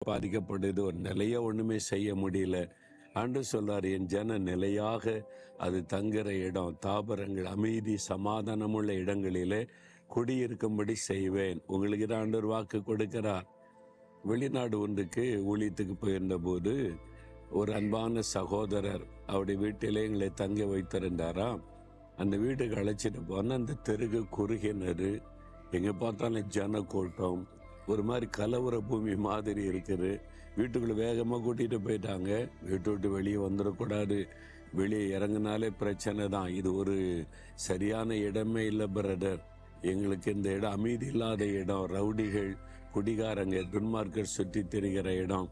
பாதிக்கப்படுது. ஒரு நிலைய ஒண்ணுமே செய்ய முடியல. ஆண்டு சொல்றார் என் ஜன நிலையாக அது தங்குற இடம் தாபரங்கள் அமைதி சமாதானமுள்ள இடங்களிலே குடியிருக்கும்படி செய்வேன். உங்களுக்கு தான் ஆண்டவர் வாக்கு கொடுக்கிறார். வெளிநாடு ஒன்றுக்கு ஊழியத்துக்கு போயிருந்த போது ஒரு அன்பான சகோதரர் அவருடைய வீட்டிலே எங்களை தங்க வைத்திருந்தாராம். அந்த வீட்டுக்கு அழைச்சிட்டு போனால் அந்த தெருகு குறுகினர் எங்கே பார்த்தாலும் ஜன கூட்டம். ஒரு மாதிரி கலவர பூமி மாதிரி இருக்குது. வீட்டுக்குள்ளே வேகமாக கூட்டிகிட்டு போயிட்டாங்க. வீட்டு விட்டு வெளியே வந்துடக்கூடாது. வெளியே இறங்குனாலே பிரச்சனை தான். இது ஒரு சரியான இடமே இல்லை பிரதர் எங்களுக்கு இந்த இடம் அமைதி இல்லாத இடம். ரவுடிகள் குடிகாரங்க துன்மார்க்கர் சுற்றி திரிகிற இடம்.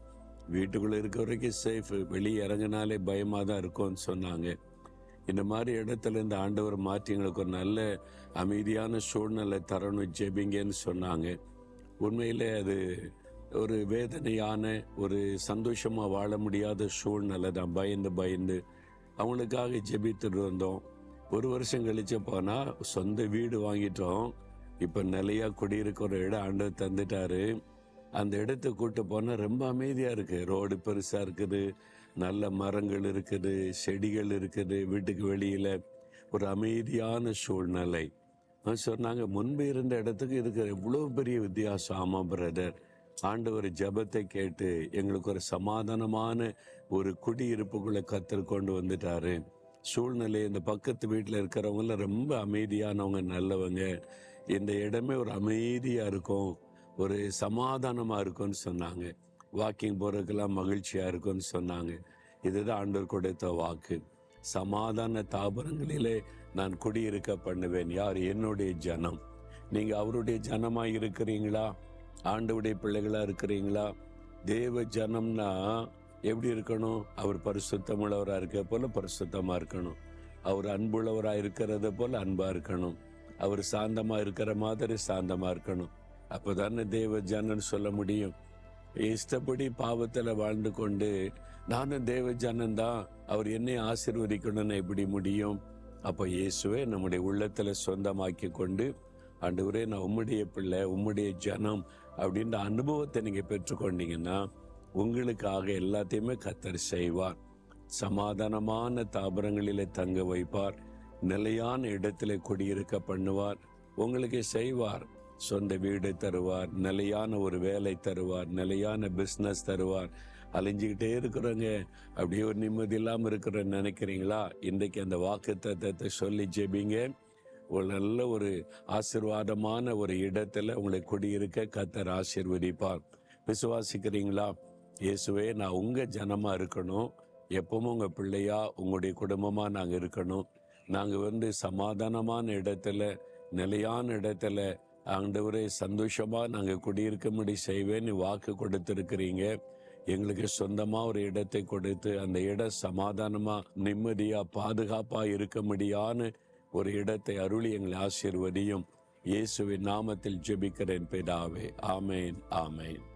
வீட்டுக்குள்ளே இருக்க வரைக்கும் சேஃப் வெளியே இறங்கினாலே பயமாக தான் இருக்கும்னு சொன்னாங்க. இந்த மாதிரி இடத்துல இந்த ஆண்டவர் மாற்றி எங்களுக்கு ஒரு நல்ல அமைதியான சூழ்நிலை தரணும் ஜெபிங்கன்னு சொன்னாங்க. உண்மையில் அது ஒரு வேதனையான ஒரு சந்தோஷமாக வாழ முடியாத சூழ்நிலை தான். பயந்து பயந்து அவங்களுக்காக ஜெபித்துட்டு வந்தோம் ஒரு வருஷம் கழிச்சு போனால் சொந்த வீடு வாங்கிட்டோம். இப்போ நிலையா குடியிருக்கிற இடம் ஆண்டு தந்துட்டாரு. அந்த இடத்த கூட்டு போனால் ரொம்ப அமைதியாக இருக்குது ரோடு பெருசாக இருக்குது. நல்ல மரங்கள் இருக்குது. செடிகள் இருக்குது. வீட்டுக்கு வெளியில் ஒரு அமைதியான சூழ்நிலை. சொன்னாங்க முன்பு இருந்த இடத்துக்கு இதுக்கு எவ்வளோ பெரிய வித்தியாசம். ஆமா பிரதர் ஆண்டவர் ஜெபத்தை கேட்டு எங்களுக்கு ஒரு சமாதானமான ஒரு குடியிருப்புக்குள்ள கத்தர் கொண்டு வந்துட்டாரு. சூழ்நிலை இந்த பக்கத்து வீட்டில் இருக்கிறவங்களாம் ரொம்ப அமைதியானவங்க நல்லவங்க. இந்த இடமே ஒரு அமைதியாக இருக்கும் ஒரு சமாதானமாக இருக்கும்னு சொன்னாங்க. வாக்கிங் போகிறதுக்கெல்லாம் மகிழ்ச்சியாக இருக்கும்னு சொன்னாங்க. இதுதான் ஆண்டவர் கொடுத்த வாக்கு. சமாதான தாபரங்களிலே நான் குடியிருக்க பண்ணுவேன். யார்? என்னுடைய ஜனம். நீங்க அவருடைய ஜனமா இருக்கிறீங்களா? ஆண்டவுடைய பிள்ளைகளா இருக்கிறீங்களா? தேவ ஜனம்னா எப்படி இருக்கணும்? அவர் பரிசுத்தமுள்ளவரா இருக்க போல பரிசுத்தமா இருக்கணும். அவர் அன்புள்ளவராக இருக்கிறத போல அன்பா இருக்கணும். அவர் சாந்தமா இருக்கிற மாதிரி சாந்தமா இருக்கணும். அப்பதானே தேவ ஜனன் சொல்ல முடியும். இஷ்டப்படி பாவத்துல வாழ்ந்து கொண்டு நானும் தேவ ஜனன் தான் அவர் என்னை ஆசிர்வதிக்கணும்னு எப்படி முடியும்? அப்ப இயேசுவை நம்முடைய உள்ளத்துல சொந்தமாக்கி கொண்டு ஆண்டவரே நான் உம்முடைய பிள்ளை உம்முடைய ஜனம் அப்படின்ற அனுபவத்தை நீங்க பெற்றுக்கொண்டீங்கன்னா உங்களுக்காக எல்லாத்தையுமே கத்தர் செய்வார். சமாதானமான தாபரங்களிலே தங்க வைப்பார். நிலையான இடத்திலே குடியிருக்க பண்ணுவார். உங்களுக்கு செய்வார். சொந்த வீடு தருவார் நிலையான ஒரு வேலை தருவார் நிலையான பிஸ்னஸ் தருவார். அலைஞ்சுக்கிட்டே இருக்கிறோங்க. அப்படியே ஒரு நிம்மதி இல்லாம இருக்கிறோன்னு நினைக்கிறீங்களா? இன்றைக்கு அந்த வாக்கு தத்துவத்தை சொல்லி ஜெபிங்க. ஒரு நல்ல ஒரு ஆசிர்வாதமான ஒரு இடத்துல உங்களை குடியிருக்க கத்தர் ஆசீர்வதிப்பார். விசுவாசிக்கிறீங்களா? இயேசுவே நான் உங்க ஜனமா இருக்கணும். எப்பவும் உங்க பிள்ளையா உங்களுடைய குடும்பமா நாங்கள் இருக்கணும். நாங்கள் வந்து சமாதானமான இடத்துல நிலையான இடத்துல ஆண்டவரே சந்தோஷமாக நாங்கள் குடியிருக்கும்படி செய்வேன்னு வாக்கு கொடுத்துருக்கிறீங்க. எங்களுக்கு சொந்தமாக ஒரு இடத்தை கொடுத்து அந்த இடம் சமாதானமாக நிம்மதியாக பாதுகாப்பாக இருக்க இருக்கும்படியான ஒரு இடத்தை அருளி எங்களை ஆசீர்வதியும். இயேசுவின் நாமத்தில் ஜெபிக்கிறேன் பிதாவே. ஆமேன் ஆமேன்.